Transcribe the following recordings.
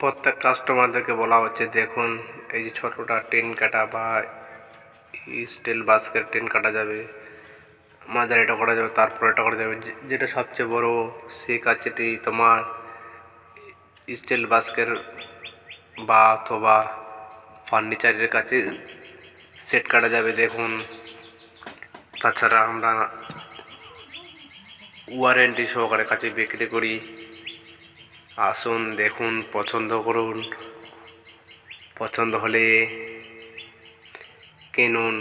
প্রত্যেক কাস্টমারদেরকে বলা হচ্ছে, দেখুন, এই যে ছোটোটা টেন কাটা বা স্টিল বাস্কের টেন কাটা যাবে, মাঝারি এটা করা যাবে, তারপর এটা করা যাবে। যেটা সবচেয়ে বড় সেই কাজটি তোমার স্টিল বাস্কের বা অথবা ফার্নিচারের কাছে সেট কাটা যাবে, দেখুন। তাছাড়া আমরা ওয়ারেন্টি সহকারে কাছে বিক্রি করি। আসুন, দেখুন, পছন্দ করুন। পছন্দ হলে কিনুন।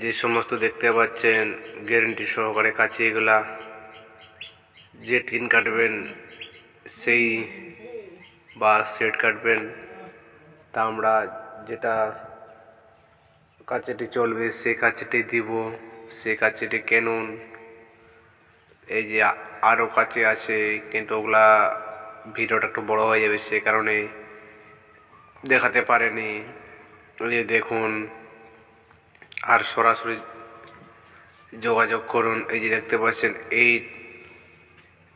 যে সমস্ত দেখতে পাচ্ছেন গ্যারেন্টি সহকারে কাছে এগুলা, যে টিন কাটবেন, সেই বা সেট কাটবেন, তা আমরা যেটা কাছেটি চলবে, সেই কাছেটি দিব, সেই কাছেটি কেনুন। এই যে আরও কাছে আছে, কিন্তু ওগুলা ভিডিওটা একটু বড় হয়ে যাবে, সে কারণে দেখাতে পারেনি। যে দেখুন, আর সরাসরি যোগাযোগ করুন, এই যে দেখতে পাচ্ছেন, এই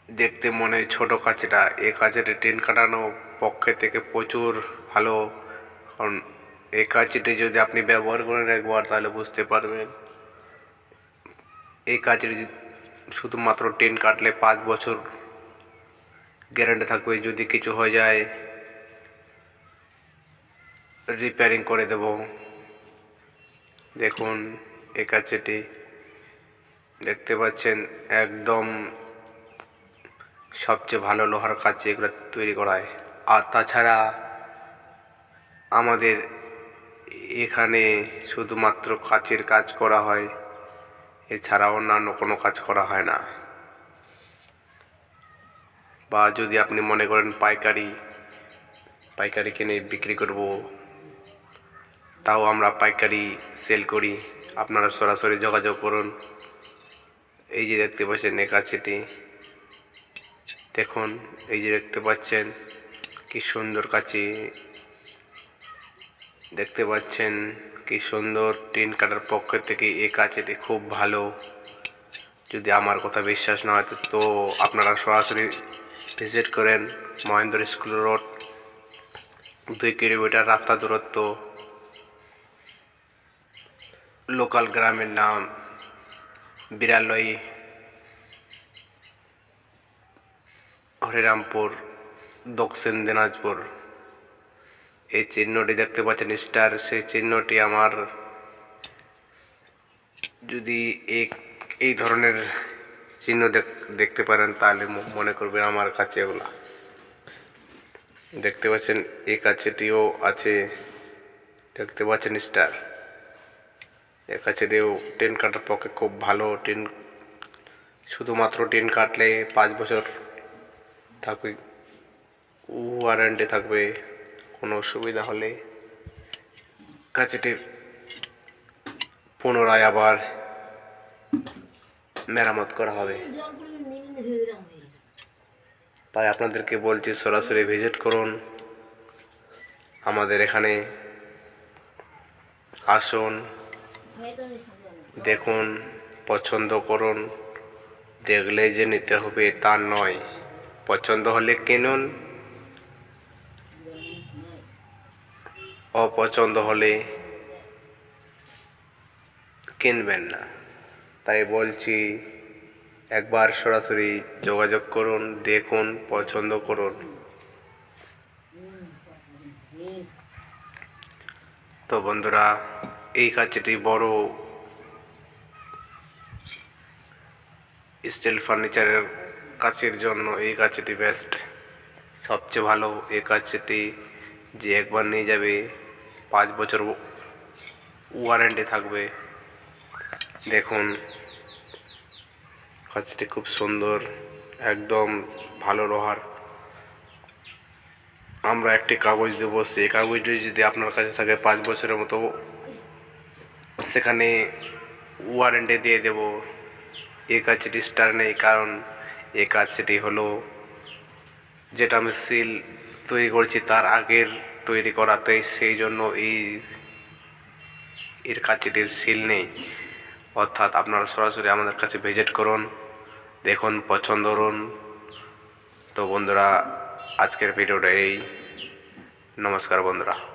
দেখতে মনে হয় ছোট কাছেটা এই কাছেটা টেন কাটানো পক্ষে থেকে প্রচুর ভালো, কারণ এই কাছেটি যদি আপনি ব্যবহার করেন একবার, তাহলে বুঝতে পারবেন। এই কাজের শুধুমাত্র টেন কাটলে পাঁচ বছর গ্যারান্টি থাকবে, যদি কিছু হয়ে যায় রিপেয়ারিং করে দেব। দেখুন এই কাছেটি দেখতে পাচ্ছেন, একদম সবচেয়ে ভালো লোহার কাছে এগুলো তৈরি করা হয় আর তাছাড়া আমাদের এখানে শুধুমাত্র কাচের কাজ করা হয়। এছাড়া অন্যান্য কোনো কাজ করা হয় না। বা যদি আপনি মনে করেন পাইকারি পাইকারি কিনে বিক্রি করব, তাও আমরা পাইকারি সেল করি। আপনারা সরাসরি যোগাযোগ করুন। এই যে দেখতে পাচ্ছেন একাছিটি দেখুন, এই যে দেখতে পাচ্ছেন কি সুন্দর কাছি দেখতে পাচ্ছেন কি সুন্দর টিন কাটার পক্ষ থেকে এ কাজ এটি খুব ভালো। যদি আমার কথা বিশ্বাস না হয়, তো- আপনারা সরাসরি ভিজিট করেন মহেন্দ্র স্কুল রোড, দুই কিলোমিটার রাস্তা দূরত্ব। লোকাল গ্রামের নাম বিরালয় হরিরামপুর, দক্ষিণ দিনাজপুর। এই চিহ্নটি দেখতে পাচ্ছেন, স্টার। সেই চিহ্নটি আমার যদি এক, এই ধরনের চিহ্ন দেখ- দেখতে পারেন, তাহলে মনে করবেন আমার কাছে এগুলা। দেখতে পাচ্ছেন এই কাছেটিও আছে। দেখতে পাচ্ছেন, স্টার। এর দিয়েও টেন কাটার পক্ষে খুব ভালো টেন, শুধুমাত্র টেন কাটলে পাঁচ বছর থাকবে ওয়ারেন্টি থাকবে। কোনো অসুবিধা হলে কাছেটি পুনরায় আবার মেরামত করা হবে। তাই আপনাদেরকে বলছি, সরাসরি ভিজিট করুন। আমাদের এখানে আসুন, দেখুন, পছন্দ করুন। দেখলে যে নিতে হবে তা নয়। পছন্দ হলে কিনুন। অপছন্দ হলে কিনবেন না। তাই বলছি, একবার সরাসরি যোগাযোগ করুন, দেখুন, পছন্দ করুন। তো বন্ধুরা, এই কাজটি বড় স্টিল ফার্নিচারের কাছের জন্য এই কাজটি বেস্ট। সবচেয়ে ভালো এই কাজটি যে একবার নিয়ে যাবে পাঁচ বছর ওয়ারেন্টি থাকবে। দেখুন, কাজটি খুব সুন্দর, একদম ভালো লোহার। আমরা একটি কাগজ দেবো, সেই কাগজটি যদি আপনার কাছে থাকে পাঁচ বছরের মতো, সেখানে ওয়ারেন্টি দিয়ে দেব। এই কাজটি স্টার নেই, কারণ এই কাজটি হলো, যেটা আমি সিল তৈরি করছি তার আগের তৈরি করাতে সেই জন্য এই এর কাছেটির সিল নেই। অর্থাৎ আপনারা সরাসরি আমাদের কাছে ভিজিট করুন, দেখুন, পছন্দ করুন। তো বন্ধুরা, আজকের ভিডিওটা এই। নমস্কার বন্ধুরা।